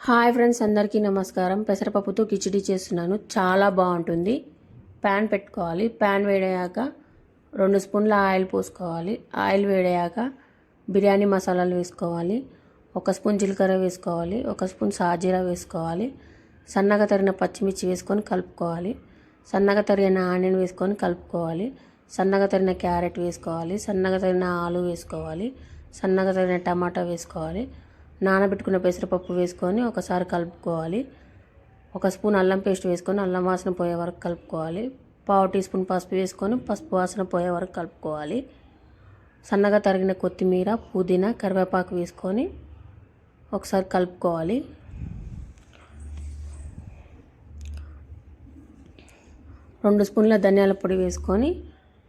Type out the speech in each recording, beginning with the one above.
Hi friends అందరికీ నమస్కారం. పెసరపప్పుతో కిచిడి చేస్తున్నాను. చాలా బాగుంటుంది. ప్యాన్ పెట్టుకోవాలి. ప్యాన్ వేడయ్యాక రెండు స్పూన్ల ఆయిల్ పోసుకోవాలి. ఆయిల్ వేడయ్యాక బిర్యానీ మసాలాలు వేసుకోవాలి. ఒక స్పూన్ జీలకర్ర వేసుకోవాలి. ఒక స్పూన్ సాజీరా వేసుకోవాలి. సన్నగా తరిగిన పచ్చిమిర్చి వేసుకొని కలుపుకోవాలి. సన్నగా తరిగిన ఆనియన్ వేసుకొని కలుపుకోవాలి. సన్నగా తరిగిన క్యారెట్ వేసుకోవాలి. సన్నగా తరిగిన ఆలు వేసుకోవాలి. సన్నగా తరిగిన టమాటా వేసుకోవాలి. నానబెట్టుకున్న పెసరపప్పు వేసుకొని ఒకసారి కలుపుకోవాలి. ఒక స్పూన్ అల్లం పేస్ట్ వేసుకొని అల్లం వాసన పోయే వరకు కలుపుకోవాలి. పావు టీ స్పూన్ పసుపు వేసుకొని పసుపు వాసన పోయే వరకు కలుపుకోవాలి. సన్నగా తరిగిన కొత్తిమీర పుదీనా కరివేపాకు వేసుకొని ఒకసారి కలుపుకోవాలి. రెండు స్పూన్ల ధనియాల పొడి వేసుకొని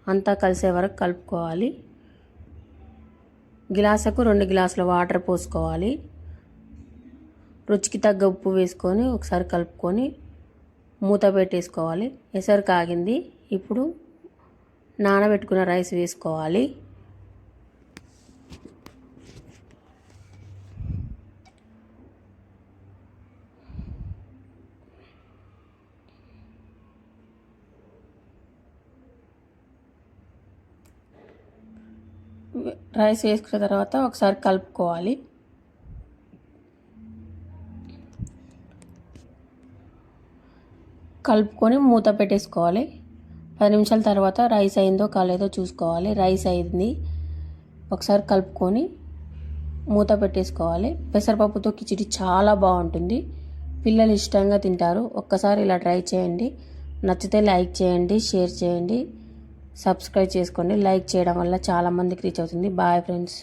అంతా కలిసే వరకు కలుపుకోవాలి. గ్లాసుకు రెండు గ్లాసుల వాటర్ పోసుకోవాలి. రుచికి తగ్గ ఉప్పు వేసుకొని ఒకసారి కలుపుకొని మూత పెట్టేసుకోవాలి. ఎసరు కాగింది. ఇప్పుడు నానబెట్టుకున్న రైస్ వేసుకోవాలి. రైస్ వేసుకున్న తర్వాత ఒకసారి కలుపుకోవాలి. కలుపుకొని మూత పెట్టేసుకోవాలి. పది నిమిషాల తర్వాత రైస్ అయిందో కాలేదో చూసుకోవాలి. రైస్ అయింది. ఒకసారి కలుపుకొని మూత పెట్టేసుకోవాలి. పెసరపప్పుతో కిచిడి చాలా బాగుంటుంది. పిల్లలు ఇష్టంగా తింటారు. ఒక్కసారి ఇలా ట్రై చేయండి. నచ్చితే లైక్ చేయండి షేర్ చేయండి. సబ్స్క్రైబ్ చేసుకోండి. లైక్ చేయడం వల్ల చాలామందికి రీచ్ అవుతుంది. Boy friends.